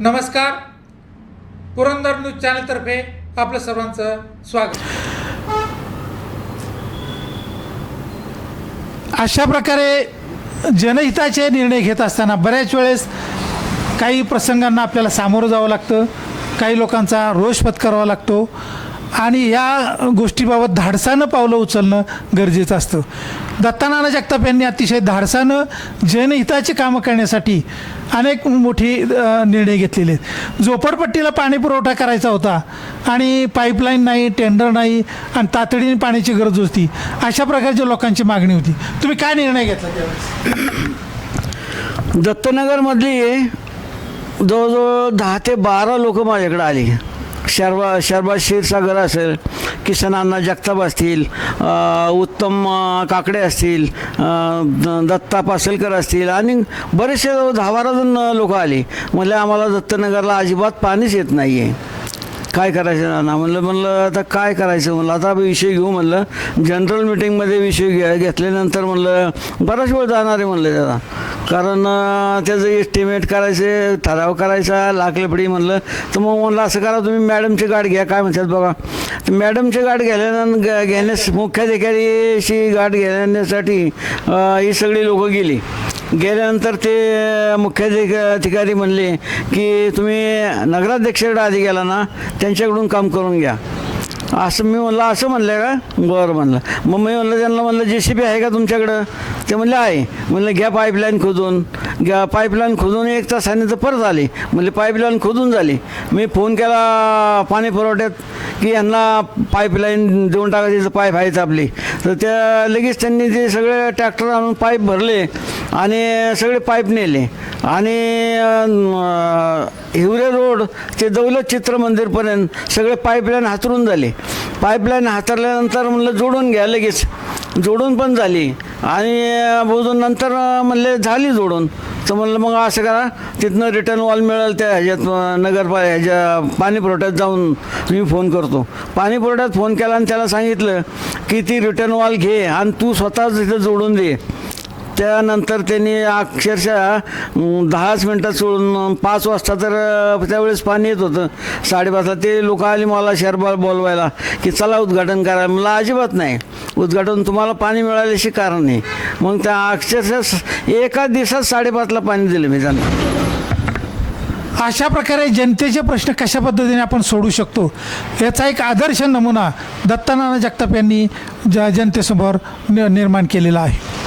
नमस्कार. पुरंदर न्यूज चॅनलतर्फे आपलं सर्वांचं स्वागत. अशा प्रकारे जनहिताचे निर्णय घेत असताना बऱ्याच वेळेस काही प्रसंगांना आपल्याला सामोरं जावं लागतं काही लोकांचा रोष पत्करावा लागतो. आणि या गोष्टीबाबत धाडसानं पावलं उचलणं गरजेचं असतं. दत्तानाना जगताप यांनी अतिशय धाडसानं जनहिताची कामं करण्यासाठी अनेक मोठी निर्णय घेतलेले आहेत. झोपडपट्टीला पाणी पुरवठा करायचा होता आणि पाईपलाईन नाही टेंडर नाही आणि तातडीने पाण्याची गरज होती. अशा प्रकारच्या लोकांची मागणी होती. तुम्ही काय निर्णय घेतला त्यावेळेस? दत्तनगरमधली जवळजवळ दहा ते बारा लोक माझ्याकडे आली. शर्वा शर्बा क्षीरसागर असेल किसन अण्णा जगताप असतील उत्तम काकडे असतील द- दत्ता पासलकर असतील आणि बरेचसे दहा बारा जण लोक आली. म्हणजे आम्हाला दत्तनगरला अजिबात पाणीच येत नाही आहे काय करायचं ना म्हणलं म्हणलं आता काय करायचं? म्हणलं आता विषय घेऊ म्हणलं. जनरल मिटिंगमध्ये विषय घ्या घेतल्यानंतर म्हणलं बराच वेळ जाणार आहे म्हणलं त्याला. कारण त्याचं एस्टिमेट करायचे ठराव करायचा लाकलपडी म्हणलं. तर मग म्हणलं असं करा तुम्ही मॅडमची गाठ घ्या. काय म्हणतात बघा. तर मॅडमची गाठ घ्याल्यानंतर ग- घेण्यास मुख्याधिकारीशी गाठ घेण्यासाठी ही सगळी लोकं गेली. गेल्यानंतर ते मुख्याधिकारी म्हणले की तुम्ही नगराध्यक्षाकडे आधी गेला ना त्यांच्याकडून काम करून घ्या. असं मी म्हणलं असं म्हणलं का? बरं म्हणलं. मग मी म्हणलं त्यांना म्हणलं जे सी बी आहे का तुमच्याकडं? ते म्हणले आहे. म्हणलं घ्या पाईपलाईन खोदून. घ्या पाईपलाईन खोदून एक तासाने तर परत आले. म्हणले पाईपलाईन खोदून झाली. मी फोन केला पाणी पुरवठ्यात की यांना पाईपलाईन देऊन टाकायची पाईप आहेच आपली. तर त्या लगेच त्यांनी ते सगळे ट्रॅक्टर आणून पाईप भरले आणि सगळे पाईप नेले. आणि हिवरे रोड ते दौलत चित्र मंदिरपर्यंत सगळे पाईपलाईन हातरून झाले. पाईपलाईन हातरल्यानंतर म्हणलं जोडून घ्या लगेच. जोडून पण झाली. आणि बोजून नंतर म्हणले झाली जोडून. तर म्हणलं मग असं करा तिथनं रिटर्न वॉल मिळेल त्या ह्याच्यात नगरपा ह्याच्या पाणी पुरवठ्यात जाऊन मी फोन करतो. पाणी पुरवठ्यात फोन केला आणि त्याला सांगितलं की ती रिटर्न वॉल घे आणि तू स्वतःच तिथं जोडून दे. त्यानंतर त्यांनी अक्षरशः दहाच मिनटात सोडून पाच वाजता तर त्यावेळेस पाणी येत होतं. साडेपाचला ते लोक आले मला शरबा बोलवायला की चला उद्घाटन करा. मला अजिबात नाही. उद्घाटन तुम्हाला पाणी मिळाल्याशी कारण नाही. मग त्या अक्षरशः एका दिवसात साडेपाचला पाणी दिलं मी त्यांना. अशा प्रकारे जनतेचे प्रश्न कशा पद्धतीने आपण सोडू शकतो याचा एक आदर्श नमुना दत्तानाना जगताप यांनी ज जनतेसमोर नि निर्माण केलेला आहे.